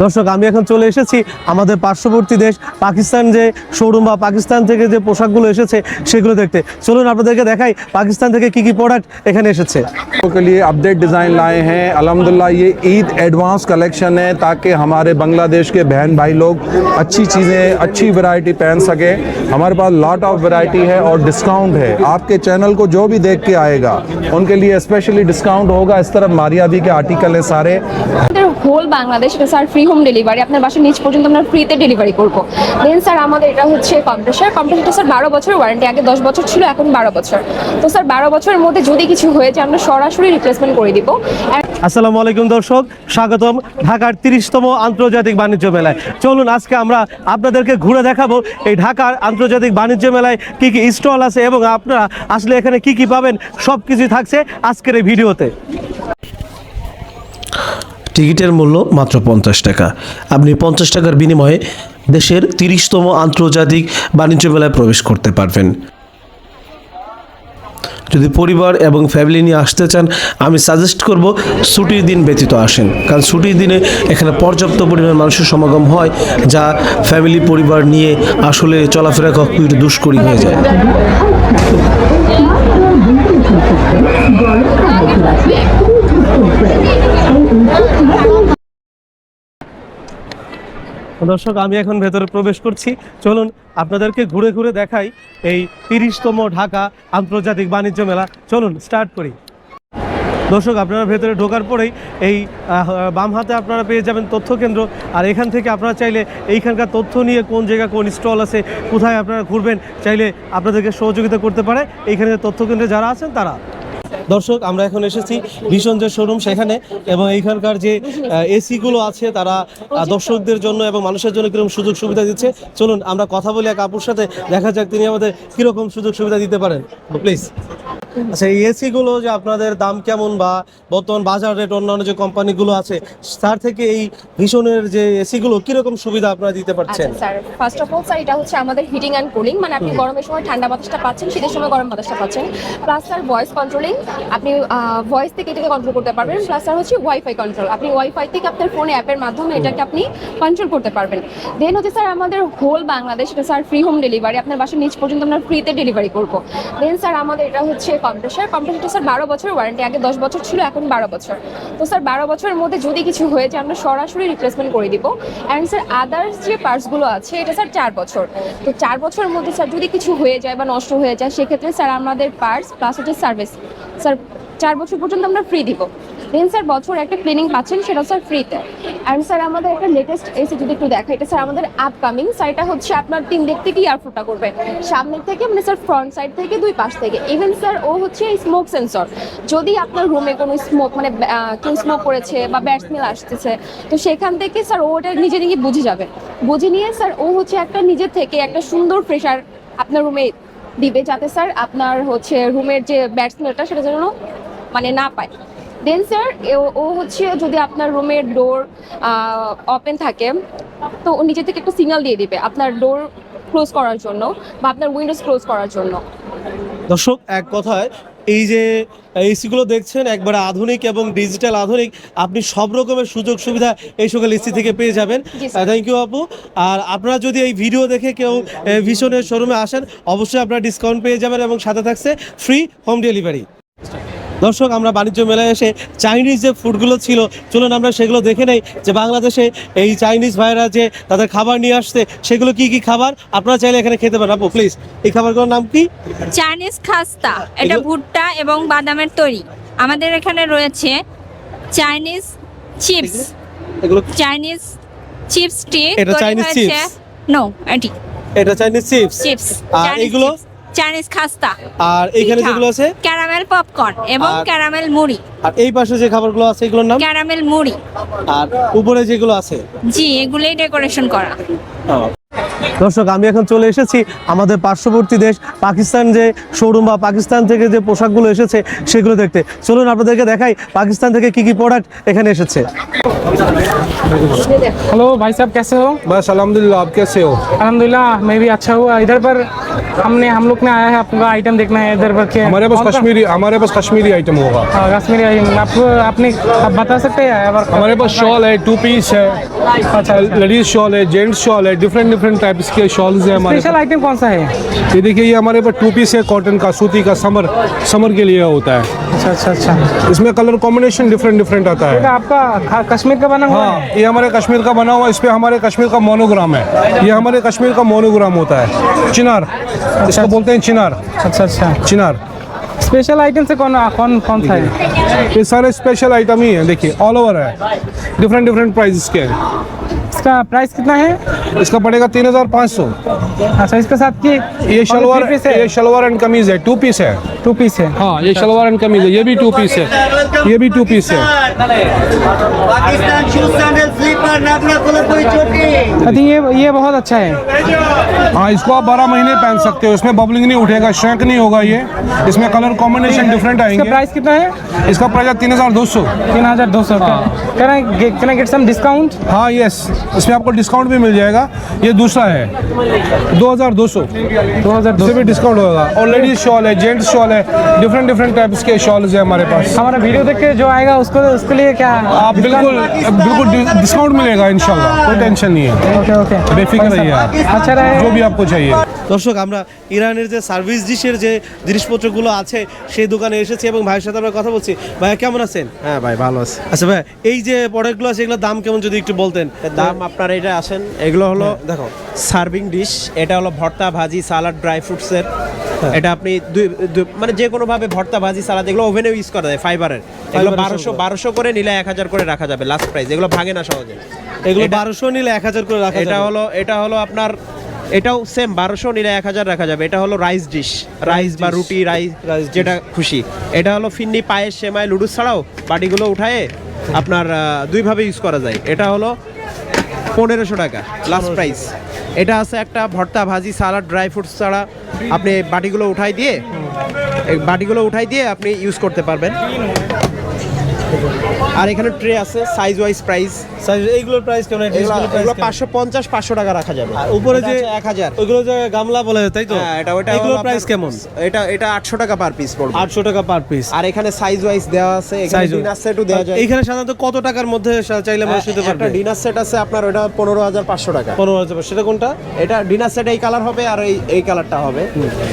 দর্শক আমি এখন চলে এসেছি আমাদের পার্শ্ববর্তী দেশ পাকিস্তান যে শোরুম বা পাকিস্তান থেকে যে পোশাকগুলো এসেছে সেগুলো দেখতে চলুন আপনাদেরকে দেখাই পাকিস্তান থেকে কি কি প্রোডাক্ট এখানে এসেছে के लिए अपडेट डिज़ाइन लाए हैं अल्हम्दुलिल्लाह ये ईद एडवांस कलेक्शन है ताकि हमारे बांग्लादेश के बहन भाई लोग अच्छी चीज़ें अच्छी वैरायटी पहन सके हमारे पास लॉट ऑफ वैरायटी है और डिस्काउंट है आपके चैनल को जो भी देख के आएगा उनके लिए स्पेशली डिस्काउंट होगा इस तरफ मारियाबी के आर्टिकल हैं सारे আমাদের হোল বাংলাদেশ এটা স্যার ফ্রি হোম ডেলিভারি আপনার বাসার নিচ পর্যন্ত আমরা ফ্রিতে ডেলিভারি করব। দেন স্যার আমাদের এটা হচ্ছে কম্প্রেসার কম্প্রেসারটা স্যার বারো বছর ওয়ারেন্টি আগে দশ বছর ছিল, এখন বারো বছর। তো স্যার বারো বছরের মধ্যে যদি কিছু হয়ে যায়, আমরা সরাসরি রিপ্লেসমেন্ট করে দিব। আসসালামু আলাইকুম দর্শক, স্বাগতম ঢাকার তিরিশতম আন্তর্জাতিক বাণিজ্য মেলায়। চলুন, আজকে আমরা আপনাদেরকে ঘুরে দেখাবো এই ঢাকার আন্তর্জাতিক বাণিজ্য মেলায় কি কি স্টল আছে এবং আপনারা আসলে এখানে কি কি পাবেন সব কিছুই থাকছে আজকের এই ভিডিওতে। টিকিটের মূল্য মাত্র পঞ্চাশ টাকা। আপনি পঞ্চাশ টাকার বিনিময়ে দেশের তিরিশতম আন্তর্জাতিক বাণিজ্য মেলায় প্রবেশ করতে পারবেন। যদি পরিবার এবং ফ্যামিলি নিয়ে আসতে চান, আমি সাজেস্ট করব ছুটির দিন ব্যতীত আসেন। কারণ ছুটির দিনে এখানে পর্যাপ্ত পরিমাণ মানুষের সমাগম হয়, যা ফ্যামিলি পরিবার নিয়ে আসলে চলাফেরা কখন দুষ্করী হয়ে যায়। দর্শক, আমি এখন ভেতরে প্রবেশ করছি। চলুন আপনাদেরকে ঘুরে ঘুরে দেখাই এই তিরিশতম ঢাকা আন্তর্জাতিক বাণিজ্য মেলা। চলুন স্টার্ট করি। দর্শক, আপনারা ভেতরে ঢোকার পরেই এই বাম হাতে আপনারা পেয়ে যাবেন তথ্য কেন্দ্র। আর এখান থেকে আপনারা চাইলে এইখানকার তথ্য নিয়ে কোন জায়গা, কোন স্টল আছে, কোথায় আপনারা ঘুরবেন, চাইলে আপনাদেরকে সহযোগিতা করতে পারে। এইখানে তথ্য কেন্দ্রে যারা আছেন, তারা। দর্শক, আমরা এখন এসেছি ভীষণ যে শোরুম সেখানে এবং এইখানকার যে এসিগুলো আছে তারা দর্শকদের জন্য এবং মানুষের জন্য কীরকম সুযোগ সুবিধা দিচ্ছে। চলুন, আমরা কথা বলি এক আপুর সাথে, দেখা যাক তিনি আমাদের কীরকম সুযোগ সুবিধা দিতে পারেন। প্লিজ আচ্ছা এই এসিগুলো যে আপনাদের দাম কেমন বা বর্তমান বাজার রেট অন্যান্য যে কোম্পানিগুলো আছে তার থেকে এই ভীষণের যে এসিগুলো কীরকম সুবিধা আপনারা দিতে পারছেন? আচ্ছা sir first of all sir এটা হচ্ছে আমাদের হিটিং অ্যান্ড কুলিং মানে আপনি গরমের সময় ঠান্ডা বাতাসটা পাচ্ছেন শীতের সময় গরম বাতাসটা পাচ্ছেন প্লাস স্যার ভয়েস কন্ট্রোলিং আপনি ভয়েস থেকে এটাকে কন্ট্রোল করতে পারবেন প্লাস স্যার হচ্ছে ওয়াইফাই কন্ট্রোল আপনি ওয়াইফাই থেকে আপনার ফোনে অ্যাপের মাধ্যমে এটাকে আপনি কন্ট্রোল করতে পারবেন। দেন হচ্ছে স্যার আমাদের হোল বাংলাদেশ এটা স্যার ফ্রি হোম ডেলিভারি আপনার বাসার নিচ পর্যন্ত আমরা ফ্রিতে ডেলিভারি করব। দেন স্যার আমাদের এটা হচ্ছে কম্প্রেসার কম্প্রেসারটা স্যার বারো বছর ওয়ারেন্টি আগে দশ বছর ছিল, এখন বারো বছর। তো স্যার, বারো বছরের মধ্যে যদি কিছু হয়ে যায়, আমরা সরাসরি রিপ্লেসমেন্ট করে দিব। অ্যান্ড স্যার আদার্স যে পার্টসগুলো আছে, এটা স্যার চার বছর। তো চার বছরের মধ্যে স্যার যদি কিছু হয়ে যায় বা নষ্ট হয়ে যায়, সেক্ষেত্রে স্যার আমাদের পার্টস প্লাস হচ্ছে সার্ভিস স্যার, চার বছর পর্যন্ত আমরা ফ্রি দিব। দেন স্যার বছর একটা ক্লিনিং পাচ্ছেন, সেটা স্যার ফ্রিতে অ্যান্ড স্যার আমাদের একটা লেটেস্ট এসি যদি একটু দেখা এটা স্যার আমাদের আপকামিং স্যার এটা হচ্ছে আপনার তিন দিক থেকে এয়ারফ্লোটা করবে। সামনের থেকে মানে স্যার ফ্রন্ট সাইড থেকে, দুই পাশ থেকে। ইভেন স্যার ও হচ্ছে স্মোক সেন্সর যদি আপনার রুমে কোনো স্মোক মানে কেউ স্মোক করেছে বা ব্যাড স্মেল আসতেছে, তো সেখান থেকে স্যার ও ওটা নিজে নিজে বুঝে যাবে। বুঝে নিয়ে স্যার ও হচ্ছে একটা নিজে থেকে একটা সুন্দর প্রেশার আপনার রুমে দিবে, যাতে স্যার আপনার হচ্ছে রুমের যে ব্যাড স্মেলটা সেটা যেন মানে না পায়। দেন স্যার ও হচ্ছে যদি আপনার রুমের ডোর ওপেন থাকে তো ও নিজে থেকে একটা সিগন্যাল দিয়ে দিবে আপনার ডোর ক্লোজ করার জন্য বা আপনার উইন্ডোজ ক্লোজ করার জন্য। দর্শক এক কথায় এই যে এসিগুলো দেখছেন একবারে আধুনিক এবং ডিজিটাল আধুনিক আপনি সব রকমের সুযোগ সুবিধা এই সকল এসি থেকে পেয়ে যাবেন। থ্যাংক ইউ আপু। আর আপনারা যদি এই ভিডিও দেখে কেউ ভীষণের শোরুমে আসেন অবশ্যই আপনারা ডিসকাউন্ট পেয়ে যাবেন এবং সাথে থাকছে ফ্রি হোম ডেলিভারি দর্শক আমরা বাণিজ্য মেলায় এসে চাইনিজ যে ফুডগুলো ছিল চলুন আমরা সেগুলো দেখে নেই যে বাংলাদেশে এই চাইনিজ ভাইরা যে তাদের খাবার নিয়ে আসছে সেগুলো কি কি খাবার? আপনারা চাইলে এখানে খেতে পারেন। আপু প্লিজ এই খাবারগুলোর নাম কি? চাইনিজ খাস্তা এটা ভুট্টা এবং বাদামের তৈরি। আমাদের এখানে রয়েছে চাইনিজ চিপস এগুলো চাইনিজ চিপস স্টিক এটা Chinese chips? নো এটি এটা চাইনিজ চিপস চিপস আর এগুলো? চাইনিজ খাস্তা আর এখানে যেগুলো আছে? ক্যারামেল পপকর্ন এবং ক্যারামেল মুড়ি। আর এই পাশে যে খাবারগুলো আছে এগুলোর নাম? ক্যারামেল মুড়ি। আর উপরে যেগুলো আছে? জি এগুলোই ডেকোরেশন করা। দর্শক আমি এখন চলে এসেছি আমাদের পার্শ্ববর্তী দেশ পাকিস্তান যে শোরুম বা পাকিস্তান থেকে যে পোশাকগুলো এসেছে সেগুলো দেখতে চলুন আপনাদেরকে দেখাই পাকিস্তান থেকে কি কি প্রোডাক্ট এখানে এসেছে हेलो भाई साहब कैसे हो बस अलहमदिल्ला आप कैसे हो अल्हम्दुलिल्लाह मैं भी अच्छा हुआ इधर पर हमने हम लोग ने आया है आपका आइटम देखना है इधर पर के हमारे पास कौन सा- कश्मीरी हमारे पास कश्मीरी आइटम होगा हाँ, कश्मीरी आइटम आप आपने आप बता सकते हैं और हमारे पास शॉल है टू पीस है अच्छा लेडीज शॉल है जेंट्स शॉल है डिफरेंट डिफरेंट टाइप्स के शॉल्स हैं हमारे स्पेशल आइटम कौन सा है? ये देखिए ये हमारे पास टू पीस है कॉटन का सूती का समर समर के लिए होता है। अच्छा अच्छा अच्छा। इसमें कलर कॉम्बिनेशन डिफरेंट डिफरेंट आता है। आपका कश्मीर का बना हुआ हाँ है? ये हमारे कश्मीर का बना हुआ इस पे हमारे कश्मीर का मोनोग्राम है। ये हमारे कश्मीर का मोनोग्राम होता है। चिनार इसको बोलते हैं चिनार। अच्छा अच्छा। चिनार। स्पेशल आइटम से कौन कौन कौन सा है? ये सारे स्पेशल आइटम ही हैं देखिए ऑल ओवर है। डिफरेंट डिफरेंट प्राइस के हैं। इसका प्राइस कितना है? इसका पड़ेगा तीन हज़ार पाँच सौ। अच्छा इसके साथ की ये शलवार पीस है? ये शलवार एंड कमीज है टू पीस है। टू पीस है। हाँ ये शलवार एंड कमीज है ये भी टू पीस है। ये भी टू पीस है। ये ये बहुत अच्छा है। हाँ इसको आप बारह महीने पहन सकते हो। इसमें बबलिंग नहीं उठेगा श्रैंक नहीं होगा ये। इसमें कलर कॉम्बिनेशन डिफरेंट आएँगे। इसका प्राइस कितना है? इसका प्राइस है तीन हज़ार दो सौ। तीन हज़ार दो सौ can I can I get some discount हाँ यस इसमें आपको डिस्काउंट भी मिल जाएगा ये दूसरा है दो हजार दो सौ दो हजार दो इससे भी डिस्काउंट होगा और लेडीज शॉल है जेंट्स शॉल है डिफरेंट डिफरेंट टाइप्स के शॉल्स है हमारे पास हमारा वीडियो देख के जो आएगा उसको उसके लिए क्या आप बिल्कुल बिल्कुल डि- डिस्काउंट मिलेगा इंशाल्लाह कोई टेंशन नहीं है ओके ओके बेफिक्र रहिए आप अच्छा रहे जो भी आपको चाहिए দর্শক আমরা ইরানের যে সার্ভিস ডিশের যে জিনিসপত্রগুলো আছে সেই দোকানে এসেছি এবং ভাইয়ের সাথে আমরা কথা বলছি ভাইয়া কেমন আছেন হ্যাঁ ভাই ভালো আছে আচ্ছা ভাই এই যে প্রোডাক্টগুলো আছে এগুলোর দাম কেমন যদি একটু বলতেন দাম আপনার এটা আসেন এগুলো হলো হ্যাঁ, দেখো। সার্ভিং ডিশ এটা হলো ভর্তা ভাজি সালাড ড্রাই ফ্রুটসের হ্যাঁ। এটা আপনি দুই মানে যে কোনো ভাবে ভর্তা ভাজি সালাদ এগুলো ওভেনেও ইউজ করা যায় ফাইবারের এগুলো বারোশো। বারোশো করে নিলে এক হাজার করে রাখা যাবে লাস্ট প্রাইস এগুলো ভাঙে না সহজে। এগুলো বারোশো নিলে এক হাজার করে রাখা এটা। হলো এটা হলো আপনার এটাও সেম বারোশো নিলে এক হাজার রাখা যাবে। এটা হলো রাইস ডিশ রাইস বা রুটি রাইস যেটা খুশি। এটা হলো ফিন্নি পায়েস সেমাই লুডুস ছাড়াও বাটিগুলো উঠায়ে আপনার আহ, দুইভাবে ইউজ করা যায়। এটা হলো পনেরোশো টাকা লাস্ট প্রাইস এটা আছে একটা ভর্তা ভাজি সালাড ড্রাই ফ্রুটস ছাড়া। আপনি বাটিগুলো উঠাই দিয়ে বাটিগুলো উঠাই দিয়ে আপনি ইউজ করতে পারবেন। আর এখানে ট্রে আছে সাইজ ওয়াইজ প্রাইস Size- এইগুলোর প্রাইস কেমন? এগুলো পাঁচশো পঞ্চাশ পাঁচশো টাকা রাখা যাবে। আর উপরে যে এক হাজার। ওইগুলো যে গামলা বলে তাই তো? হ্যাঁ এটা ওটা এগুলোর প্রাইস কেমন? এটা এটা আটশো টাকা পার পিস পড়বে। আটশো টাকা পার পিস আর এখানে সাইজ ওয়াইজ দেওয়া আছে এখানে সাইজ ডিনার সেটও দেওয়া যায়। এইখানে সাধারণত কত টাকার মধ্যে চাইলে মানুষ নিতে একটা পারবে? ডিনার সেট আছে আপনার ওটা পনেরো হাজার পাঁচশো টাকা। পনেরো হাজার সেটা কোনটা? এটা ডিনার সেট এই কালার হবে আর এই এই কালারটা হবে।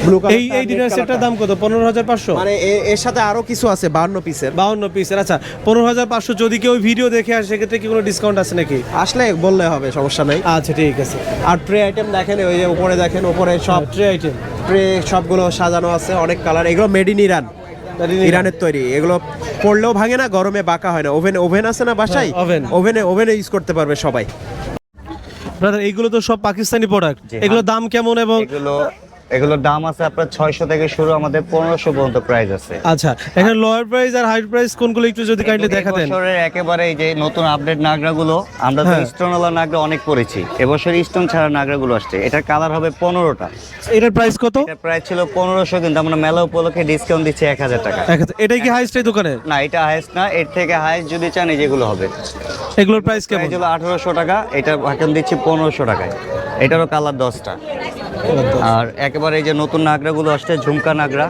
ব্লু কালার এই এই ডিনার সেটটার দাম কত? পনেরো হাজার পাঁচশো? মানে এর সাথে আরও কিছু আছে বাহান্ন পিসের বাউন্ন পিসের আচ্ছা। পনেরো হাজার পাঁচশো যদি কেউ ভিডিও দেখে আসে সেক্ষেত্রে কি কোনো ডিসকাউন্ট আছে নাকি? আসলে বললে হবে সমস্যা নাই। আচ্ছা ঠিক আছে। আর ট্রে আইটেম দেখেন ওই যে উপরে দেখেন উপরে সব ট্রে আইটেম ট্রে সবগুলো সাজানো আছে অনেক কালার এগুলো মেড ইন ইরান ইরানের তৈরি। এগুলো পড়লেও ভাঙে না গরমে বাঁকা হয় না। ওভেন ওভেন আছে না বাসায়? হ্যাঁ। ওভেনে ওভেনে ইউজ করতে পারবে সবাই। ব্রাদার এইগুলো তো সব পাকিস্তানি প্রোডাক্ট এগুলোর দাম কেমন এবং এগুলো এগুলোর দাম আছে আপনার ছয়শো থেকে শুরু আমাদের পনেরোশো পর্যন্ত প্রাইস আছে। আচ্ছা এখানে লোয়ার প্রাইস আর হাই প্রাইস কোনগুলো একটু যদি কাইন্ডলি এই দেখাতেন? বছরের একেবারে এই যে নতুন আপডেট নাগরাগুলো আমরা তো হ্যাঁ। স্টোনওয়ালা নাগরা অনেক পড়েছি এবছর স্টোন ছাড়া নাগরাগুলো আসছে। এটার কালার হবে পনেরোটা। এটার প্রাইস কত? এটার প্রাইস ছিল পনেরোশো কিন্তু আমরা মেলা উপলক্ষে ডিসকাউন্ট দিচ্ছি এক হাজার টাকা। এটাই কি হাইস্ট এই দোকানের না এটা হাইস্ট না এর থেকে হাইস্ট যদি চান এই যেগুলো হবে। এগুলোর প্রাইস কেমন? হলো আঠারোশো টাকা এটা এখন দিচ্ছি পনেরোশো টাকায়। এটারও কালার দশটা। আর একেবারে এই যে নতুন নাগরাগুলো আসছে ঝুমকা নাগরা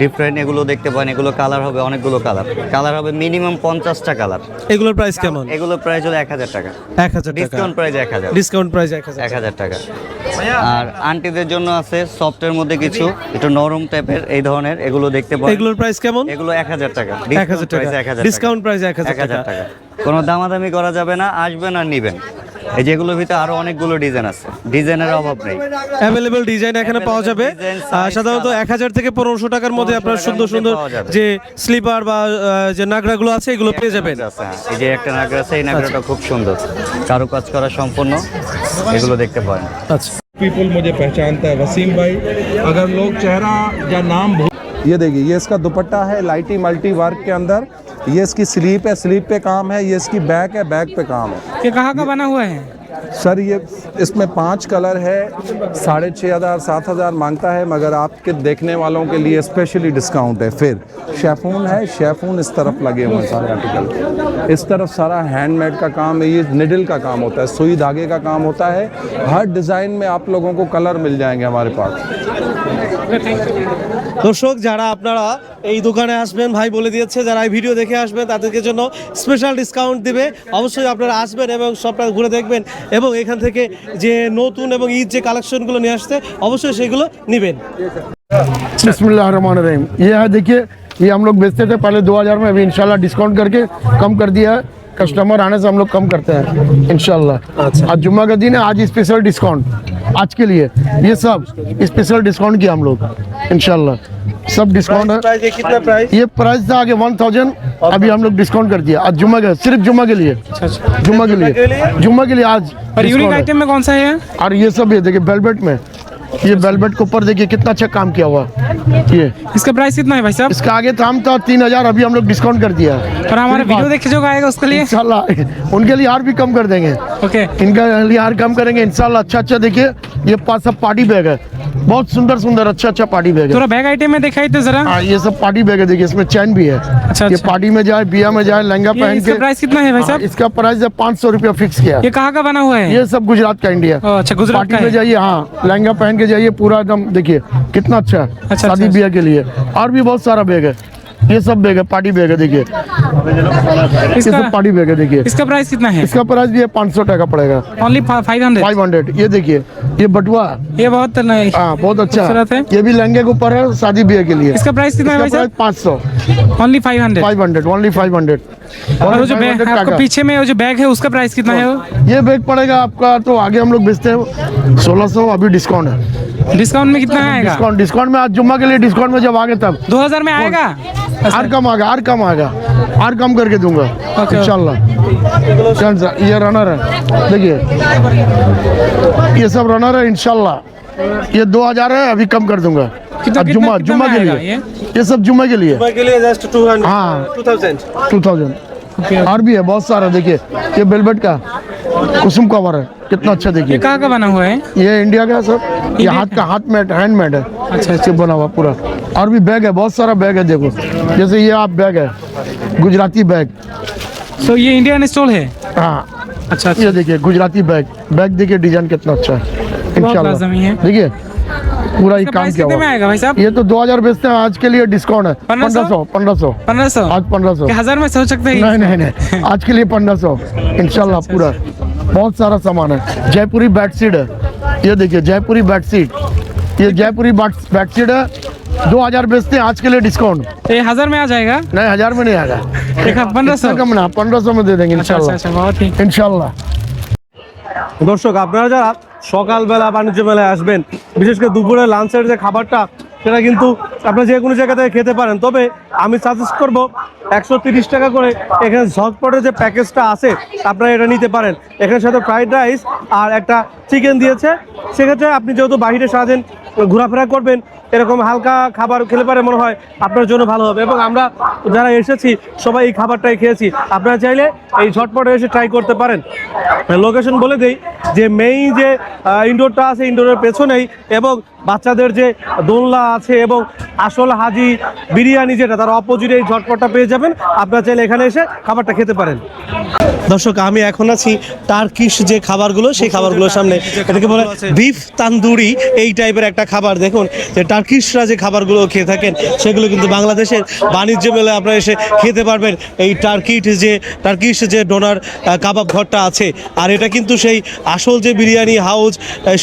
ডিফারেন্ট এগুলো দেখতে পান এগুলো কালার হবে অনেকগুলো কালার কালার হবে মিনিমাম পঞ্চাশটা কালার এগুলোর প্রাইস কেমন? এগুলো প্রাইস হলো এক হাজার টাকা। এক হাজার ডিসকাউন্ট প্রাইস এক হাজার। ডিসকাউন্ট প্রাইস এক হাজার টাকা। আর আন্টিদের জন্য আছে সফটের মধ্যে কিছু একটু নরম টাইপের এই ধরনের এগুলো দেখতে পারেন। এগুলোর প্রাইস কেমন? এগুলো এক হাজার টাকা। এক হাজার টাকা। ডিসকাউন্ট প্রাইস এক হাজার টাকা। কোনো দামাদামি করা যাবে না আসবেন আর নিবেন। এই যেগুলোর ভিতরে আরো অনেকগুলো ডিজাইন আছে ডিজাইনের অভাব নেই অ্যাভেলেবল ডিজাইন এখানে পাওয়া যাবে design, আহ, size, সাধারণত colour। এক হাজার থেকে পনেরোশো টাকার মধ্যে 1500 আপনার টাকার সুন্দর মধ্যে সুন্দর পাওয়া যাবে। যে স্লিপার বা আহ, যে নাগরাগুলো আছে এগুলো পেয়ে যাবেন আছে, হ্যাঁ। এই যে একটা নাগরা আছে এই নাগরাটা খুব সুন্দর কারুকাজ করা সম্পূর্ণ এগুলো দেখতে পারেন আচ্ছা पीपल मुझे पहचानता है वसीम भाई अगर लोग चेहरा या नाम भूल ये देखिए ये इसका दुपट्टा है लाइटी मल्टी वर्क के अंदर ये इसकी स्लीप है, स्लीप पे काम है, ये इसकी बैक है, बैक पे काम है। ये कहाँ का बना हुआ है? सर ये इसमें पांच कलर है साढ़े छः हज़ार सात हज़ार मांगता है मगर आपके देखने वालों के लिए स्पेशली डिस्काउंट है फिर शेफून है शेफून इस तरफ लगे हुए हैं सारे आर्टिकल इस तरफ सारा हैंडमेड का काम है ये निडल का काम होता है सुई धागे का काम होता है हर डिज़ाइन में आप लोगों को कलर मिल जाएंगे हमारे पास দর্শক যারা আপনারা এই দোকানে আসবেন ভাই বলে দিয়েছে যারা এই ভিডিও দেখে আসবেন তাদেরকে জন্য স্পেশাল ডিসকাউন্ট দিবে অবশ্যই আপনারা আসবেন এবং সবটা ঘুরে দেখবেন এবং এখান থেকে যে নতুন এবং ঈদ যে কালেকশনগুলো নিয়ে আসছে অবশ্যই সেগুলো নেবেন बिस्मिल्लाहिर्रहमानिर्रहीम ये है देखिए ये हम लोग बेचते थे पहले 2000 में अभी इंशाल्लाह डिस्काउंट करके कम कर दिया है कस्टमर आने से हम लोग कम करते हैं इनशाला अच्छा। आज जुम्मा का दिन है आज स्पेशल डिस्काउंट आज के लिए ये सब स्पेशल डिस्काउंट किया हम लोग इनशाला सब डिस्काउंट है। प्राइस, कितना प्राइस ये प्राइस था आगे वन थाउज़ेंड अभी हम लोग डिस्काउंट कर दिया। आज जुम्मा का सिर्फ़ जुम्मा के लिए। अच्छा, अच्छा। जुम्मा के लिए। जुम्मा के लिए आज और यूनिक आइटम में कौन सा है? और ये सब ये देखिए बेलबेट में। ये वेलवेट के ऊपर देखिए कितना अच्छा काम किया हुआ। ये। इसका प्राइस कितना है भाई साहब? इसका आगे दाम था तीन हज़ार अभी हम लोग डिस्काउंट कर दिया। है और हमारे वीडियो देखे जो आएगा उसके लिए? इंशाल्लाह उनके लिए हार भी कम कर देंगे। ओके इनका लिए हार कम करेंगे इंशाल्लाह। अच्छा अच्छा देखिए ये पास सब पार्टी बैग है। बहुत सुंदर सुंदर अच्छा अच्छा पार्टी बैग है। थोड़ा बैग आइटम में दिखाई तो जरा। हाँ ये सब पार्टी बैग है देखिए इसमें चैन भी है। अच्छा ये अच्छा। पार्टी में जाए बिया में जाए लहंगा पहन के प्राइस कितना है भाई हाँ, साहब? इसका प्राइस है पाँच सौ रूपया फिक्स किया। है। ये कहाँ का बना हुआ है? ये सब गुजरात का इंडिया अच्छा गुजरात पार्टी में जाइए हाँ लहंगा पहन के जाइए पूरा एकदम देखिए कितना अच्छा है अच्छा, शादी बिया ब्याह के लिए। और भी बहुत सारा बैग है। ये सब बैग है पार्टी बैग है देखिए। ये इसका सब पार्टी बैग है देखिए। इसका प्राइस कितना है? इसका प्राइस भी है पाँच सौ टका पड़ेगा। Only five hundred five hundred ये देखिए ये बटुआ। ये बहुत नहीं हाँ बहुत अच्छा। है। ये भी लहंगे के ऊपर है शादी ब्याह के लिए। इसका प्राइस कितना है पाँच सौ। Only five hundred five hundred only five hundred और वो जो बैग आपको पीछे में वो जो बैग है उसका प्राइस कितना है वो? ये बैग पड़ेगा आपका तो आगे हम लोग बेचते हैं। सोलह सौ अभी डिस्काउंट है। डिस्काउंट में कितना आएगा? डिस्काउंट डिस्काउंट में आज जुम्मा के लिए डिस्काउंट में जब आगे तब। दो हज़ार में आएगा? और कम आएगा और कम आएगा। और कम करके दूँगा ओके। इंशाल्लाह। चल सर ये रनर है। देखिए ये सब रनर है इंशाल्लाह। ये दो हज़ार है अभी कम कर दूँगा। अब जुम्मा जुम्मा के लिए। ये? सब जुम्मे के लिए। के लिए जस्ट टू हंड्रेड हाँ। टू थाउज़ेंड टू थाउज़ेंड और भी है बहुत सारा देखिए ये बेलबेट का कुसुम कवर है कितना अच्छा ये देखिए कहाँ का बना हुआ है? ये इंडिया का सर ये हाथ का? हाथ मेड हैंडमेड है। अच्छा, अच्छा। बना हुआ पूरा। और भी बैग है बहुत सारा बैग है देखो। जैसे ये आप बैग है गुजराती बैग तो ये इंडियन स्टॉल है? हाँ। अच्छा अच्छा। ये देखिए गुजराती बैग बैग देखिए डिज़ाइन कितना अच्छा है। इंशाल्लाह है। देखिए पूरा ही इसका काम प्राइस किया कितने में हुआ है। आएगा भाई साहब ये तो 2000 बेचते हैं आज के लिए डिस्काउंट है 1500? पंद्रह सौ पंद्रह सौ पंद्रह सौ आज पंद्रह सौ हजार में सोच सकते हैं नहीं नहीं नहीं आज के लिए पंद्रह सौ इंशाल्लाह पूरा बहुत सारा सामान है जयपुरी बेडशीट है ये देखिए जयपुरी बेडशीट ये जयपुरी बेडशीट है दो हजार बेचते हैं आज के लिए डिस्काउंट तो ये हजार में आ जाएगा नहीं हजार में नहीं आएगा देखा पंद्रह सौ इतना कम ना पंद्रह सौ में दे देंगे अच्छा अच्छा इंशाल्लाह अच्छा बहुत ही इंशाल्लाह দর্শক আপনারা যারা সকালবেলা বাণিজ্য মেলায় আসবেন। বিশেষ করে দুপুরে লাঞ্চের যে খাবারটা, সেটা কিন্তু আপনি যে কোনো জায়গা থেকে খেতে পারেন। তবে আমি সাজেস্ট করব, একশো তিরিশ টাকা করে এখানে ঝটপটের যে প্যাকেজটা আছে, আপনারা এটা নিতে পারেন। এখানে সাথে ফ্রাইড রাইস আর একটা চিকেন দিয়েছে। সেক্ষেত্রে আপনি যেহেতু বাইরে সারাদিন ঘোরাফেরা করবেন, এরকম হালকা খাবার খেলে পারে মনে হয় আপনার জন্য ভালো হবে। এবং আমরা যারা এসেছি, সবাই এই খাবারটাই খেয়েছি। আপনারা চাইলে এই ঝটপটে এসে ট্রাই করতে পারেন। লোকেশন বলে দেই যে মেইন যে ইনডোরটা আছে ইনডোরের পেছনেই এবং বাচ্চাদের যে দোলনা আছে এবং আসল হাজি বিরিয়ানি যেটা, তার অপোজিটে এই ঝটপটটা পেয়ে যাবেন। আপনারা চাইলে এখানে এসে খাবারটা খেতে পারেন। দর্শক, আমি এখন আছি টার্কিশ যে খাবারগুলো, সেই খাবারগুলোর সামনে। এটাকে বলে বিফ তান্দুরি এই টাইপের একটা খাবার। দেখুন যে টার্কিশরা যে খাবারগুলো খেয়ে থাকেন সেগুলো কিন্তু বাংলাদেশের বাণিজ্য মেলে আপনারা এসে খেতে পারবেন। এই টার্কিট যে টার্কিশ যে ডোনার কাবাব ঘরটা আছে আর এটা কিন্তু সেই আসল যে বিরিয়ানি হাউস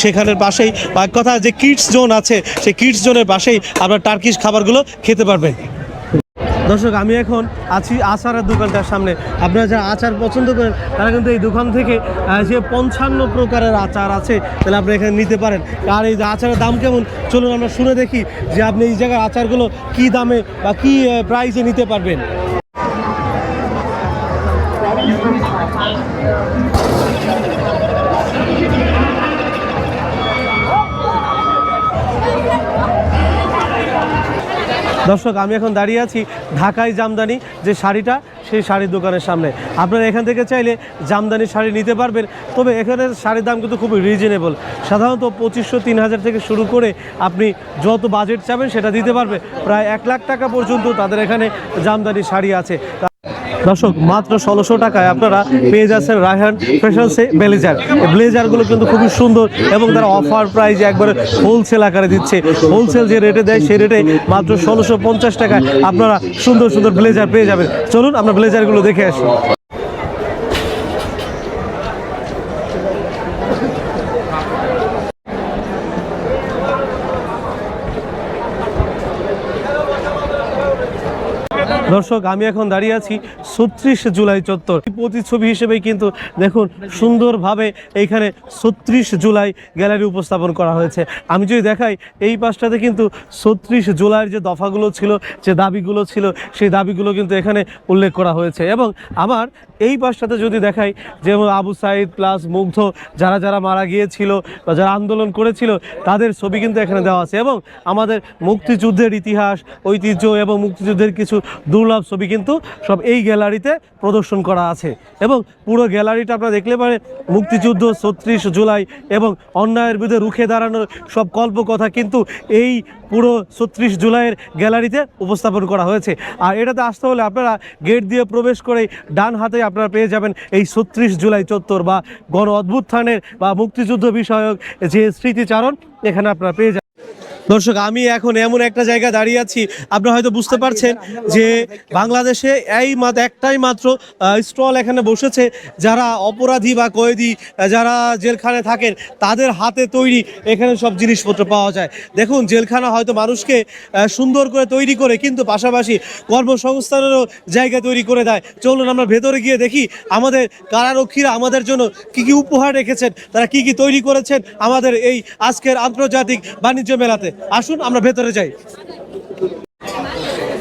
সেখানের পাশেই বা এক কথা যে কিডস জোন আছে সেই কিডস জোনের পাশেই আপনার টার্কিশ খাবারগুলো খেতে পারবেন। দর্শক, আমি এখন আছি আচারের দোকানটার সামনে। আপনারা যারা আচার পছন্দ করেন, তারা কিন্তু এই দোকান থেকে যে পঞ্চান্ন প্রকারের আচার আছে, তাহলে আপনি এখানে নিতে পারেন। আর এই আচারের দাম কেমন? চলুন আমরা শুনে দেখি যে আপনি এই জায়গার আচারগুলো কি দামে বা কি প্রাইসে নিতে পারবেন। দর্শক, আমি এখন দাঁড়িয়ে আছি ঢাকায় জামদানি যে শাড়িটা, সেই শাড়ির দোকানের সামনে। আপনারা এখান থেকে চাইলে জামদানি শাড়ি নিতে পারবেন, তবে এখানের শাড়ির দাম কিন্তু খুবই রিজনেবল সাধারণত পঁচিশশো, তিন হাজার থেকে শুরু করে আপনি যত বাজেট চাবেন সেটা দিতে পারবে। প্রায় এক লাখ টাকা পর্যন্ত তাদের এখানে জামদানি শাড়ি আছে। দর্শক, মাত্র ষোলোশো টাকায় আপনারা পেয়ে যাচ্ছেন রায়হান ফ্যাশনসে ব্লেজার। ব্লেজারগুলো কিন্তু খুবই সুন্দর এবং তারা অফার প্রাইজে একবারে হোলসেল আকারে দিচ্ছে। হোলসেল যে রেটে দেয় সেই রেটে মাত্র ষোলোশো পঞ্চাশ টাকায় আপনারা সুন্দর সুন্দর ব্লেজার পেয়ে যাবেন। চলুন আমরা ব্লেজারগুলো দেখে আসি। দর্শক, আমি এখন দাঁড়িয়ে আছি ছত্রিশ জুলাই চত্বর। প্রতিচ্ছবি হিসেবে কিন্তু দেখুন সুন্দরভাবে এইখানে ছত্রিশ জুলাই গ্যালারি উপস্থাপন করা হয়েছে। আমি যদি দেখাই, এই পাশটাতে কিন্তু ছত্রিশ জুলাইয়ের যে দফাগুলো ছিল, যে দাবিগুলো ছিল, সেই দাবিগুলো কিন্তু এখানে উল্লেখ করা হয়েছে। এবং আমার এই পাশটাতে যদি দেখাই, যেমন আবু সাইদ প্লাস মুগ্ধ যারা যারা মারা গিয়েছিল বা যারা আন্দোলন করেছিল, তাদের ছবি কিন্তু এখানে দেওয়া আছে। এবং আমাদের মুক্তিযুদ্ধের ইতিহাস, ঐতিহ্য এবং মুক্তিযুদ্ধের কিছু দুর্লভ ছবি কিন্তু সব এই গ্যালারিতে প্রদর্শন করা আছে। এবং পুরো গ্যালারিটা আপনারা দেখলে পারে, মুক্তিযুদ্ধ ছত্রিশ জুলাই এবং অন্যায়ের বিরুদ্ধে রুখে দাঁড়ানোর সব কল্পকথা কিন্তু এই পুরো ছত্রিশ জুলাইয়ের গ্যালারিতে উপস্থাপন করা হয়েছে। আর এটাতে আসতে হলে আপনারা গেট দিয়ে প্রবেশ করেই ডান হাতে আপনারা পেয়ে যাবেন এই ছত্রিশ জুলাই চত্বর বা গণ অভ্যুত্থানের বা মুক্তিযুদ্ধ বিষয়ক যে স্মৃতিচারণ, এখানে আপনারা পেয়ে দর্শক, আমি এখন এমন একটা জায়গায় দাঁড়িয়ে আছি, আপনারা হয়তো বুঝতে পারছেন যে বাংলাদেশে এই মাত্র একটাই মাত্র স্টল এখানে বসেছে। যারা অপরাধী বা কয়েদি যারা জেলখানে থাকেন, তাদের হাতে তৈরি এখানে সব জিনিসপত্র পাওয়া যায়। দেখুন, জেলখানা হয়তো মানুষকে সুন্দর করে তৈরি করে, কিন্তু পাশাপাশি কর্মসংস্থানেরও জায়গা তৈরি করে দেয়। চলুন আমরা ভেতরে গিয়ে দেখি, আমাদের কারারক্ষীরা আমাদের জন্য কি কি উপহার রেখেছেন, তারা কি কি তৈরি করেছেন আমাদের এই আজকের আন্তর্জাতিক বাণিজ্য মেলাতে। আসুন আমরা ভেতরে যাই।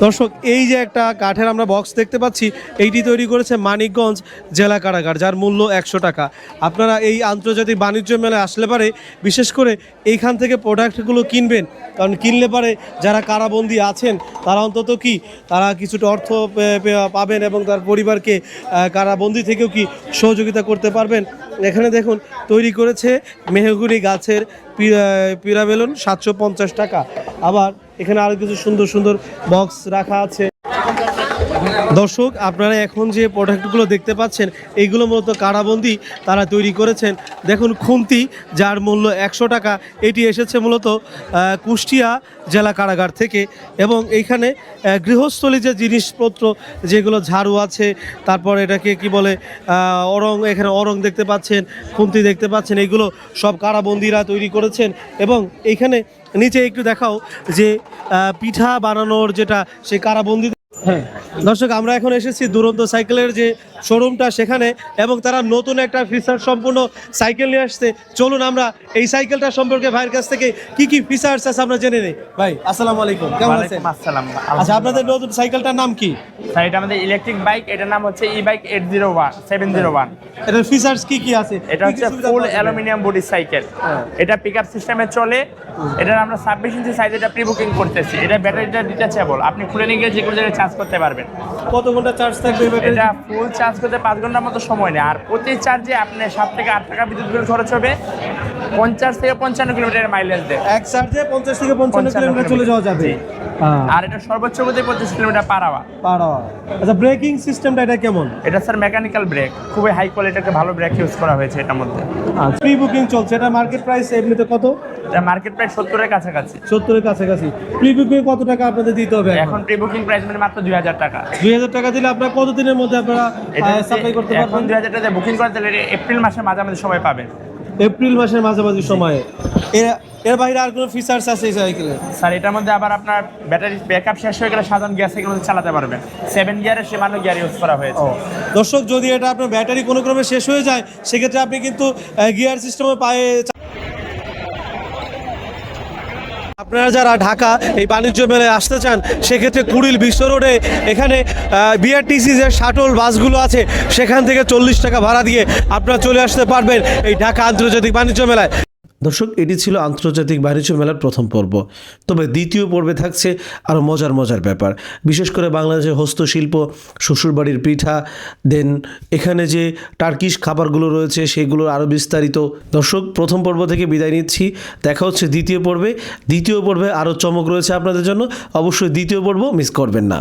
দর্শক, এই যে একটা কাঠের আমরা বক্স দেখতে পাচ্ছি, এইটি তৈরি করেছে মানিকগঞ্জ জেলা কারাগার, যার মূল্য একশো টাকা। আপনারা এই আন্তর্জাতিক বাণিজ্য মেলায় আসলে পারে, বিশেষ করে এইখান থেকে প্রোডাক্টগুলো কিনবেন। কারণ কিনলে পারে যারা কারাবন্দী আছেন, তারা অন্তত কি, তারা কিছুটা অর্থ পাবেন এবং তার পরিবারকে কারাবন্দি থেকেও কি সহযোগিতা করতে পারবেন। এখানে দেখুন, তৈরি করেছে মেহগুনি গাছের পিরাবেলন সাতশো পঞ্চাশ টাকা। আবার এখানে আরও কিছু সুন্দর সুন্দর বক্স রাখা আছে। দর্শক, আপনারা এখন যে প্রোডাক্টগুলো দেখতে পাচ্ছেন এইগুলো মূলত কারাবন্দি তারা তৈরি করেছেন। দেখুন, খুন্তি, যার মূল্য একশো টাকা, এটি এসেছে মূলত কুষ্টিয়া জেলা কারাগার থেকে এবং এইখানে গৃহস্থলী যে জিনিসপত্র, যেগুলো ঝাড়ু আছে, তারপর এটাকে কি বলে অরং, এখানে অরং দেখতে পাচ্ছেন, খুন্তি দেখতে পাচ্ছেন এইগুলো সব কারাবন্দিরা তৈরি করেছেন এবং এইখানে নিচে একটু দেখাও যে পিঠা বানানোর যেটা সে কারাবন্দি হ্যাঁ। দর্শক আমরা এখন এসেছি দুরন্ত সাইকেলের যে শোরুমটা সেখানে এবং তারা নতুন একটা ফিচার সম্পূর্ণ সাইকেল নিয়ে আসছে। চলুন আমরা এই সাইকেলটা সম্পর্কে ভাইয়ের কাছ থেকে কি কি ফিচার্স আছে আমরা জেনে নেই। ভাই আসসালামু আলাইকুম। কেমন আছেন? আসসালাম। আচ্ছা আপনাদের নতুন সাইকেলটার নাম কি? স্যার এটা আমাদের ইলেকট্রিক বাইক এটার নাম হচ্ছে E bike eight zero one seven zero one এটার ফিচার্স কি কি আছে? এটা হচ্ছে ফুল অ্যালুমিনিয়াম বডি সাইকেল। এটা পিক আপ সিস্টেমে চলে। এটার আমরা ছাব্বিশ ইঞ্চি সাইজ এটা প্রি বুকিং করতেছি। এটা ব্যাটারিটা ডিটাচেবল আপনি খুলে নিয়ে গিয়ে যে কোনো জায়গায় চার্জ করতে পারবেন। কত ঘণ্টা চার্জ থাকবে এটা ফুল চার্জ করতে পাঁচ ঘণ্টার মতো সময় নেয় আর প্রতি চার্জে আপনার সাত থেকে আট টাকা বিদ্যুৎ বিল খরচ হবে। পঞ্চাশ থেকে পঞ্চান্ন কিলোমিটার মাইলেজ দেয়। এক চার্জে পঞ্চাশ থেকে পঞ্চান্ন কিলোমিটার চলে যাওয়া যাবে। হ্যাঁ। আর এটা সর্বোচ্চ গতি পঁচিশ কিলোমিটার পার আওয়ার পারা আচ্ছা ব্রেকিং সিস্টেমটা এটা কেমন? এটা স্যার মেকানিক্যাল ব্রেক খুবই হাই কোয়ালিটির একটা ভালো ব্রেক ইউজ করা হয়েছে এটার মধ্যে। আচ্ছা প্রি বুকিং চলছে। এটা মার্কেট প্রাইস এমনিতে কত? মার্কেট প্রাইস সত্তরের কাছাকাছি। সত্তরের কাছাকাছি। প্রি বুকিং কত টাকা আপনাদের দিতে হবে এখন? প্রি বুকিং প্রাইস মানে মাত্র দুই হাজার টাকা। দুই হাজার টাকা দিলে আপনারা কত দিনের মধ্যে আপনারা সাপ্লাই করতে এখন পারবেন? দুই হাজার টাকা বুকিং করে তাহলে এপ্রিল মাসের মাঝামাঝি সময় পাবেন। এপ্রিল মাসের মাঝামাঝি সময়ে। এর এর বাইরে আর কোনো ফিচার্স আছে এই সাইকেলে স্যার এটার মধ্যে আবার আপনার ব্যাটারি ব্যাকআপ শেষ হয়ে গেলে সাধারণ গ্যাস এগুলো চালাতে পারবেন। সেভেন গিয়ারের সীমানো গিয়ার ইউজ করা হয়েছে। দর্শক যদি এটা আপনার ব্যাটারি কোনো ক্রমে শেষ হয়ে যায় সেক্ষেত্রে আপনি কিন্তু গিয়ার সিস্টেমে পায়ে আপনারা যারা ঢাকা এই বাণিজ্য মেলায় আসতে চান, সেক্ষেত্রে কুড়িল বিশ্ব রোডে এখানে বিআরটিসি যে শাটল বাসগুলো আছে, সেখান থেকে চল্লিশ টাকা ভাড়া দিয়ে আপনারা চলে আসতে পারবেন এই ঢাকা আন্তর্জাতিক বাণিজ্য মেলায়। দর্শক, এটি ছিল আন্তর্জাতিক বাণিজ্য মেলার প্রথম পর্ব। তবে দ্বিতীয় পর্বে থাকছে আরও মজার মজার ব্যাপার। বিশেষ করে বাংলাদেশের হস্তশিল্প, শ্বশুরবাড়ির পিঠা, দেন এখানে যে টার্কিশ খাবারগুলো রয়েছে, সেগুলোর আরও বিস্তারিত। দর্শক, প্রথম পর্ব থেকে বিদায় নিচ্ছি। দেখা হচ্ছে দ্বিতীয় পর্বে। দ্বিতীয় পর্বে আরও চমক রয়েছে আপনাদের জন্য। অবশ্যই দ্বিতীয় পর্ব মিস করবেন না।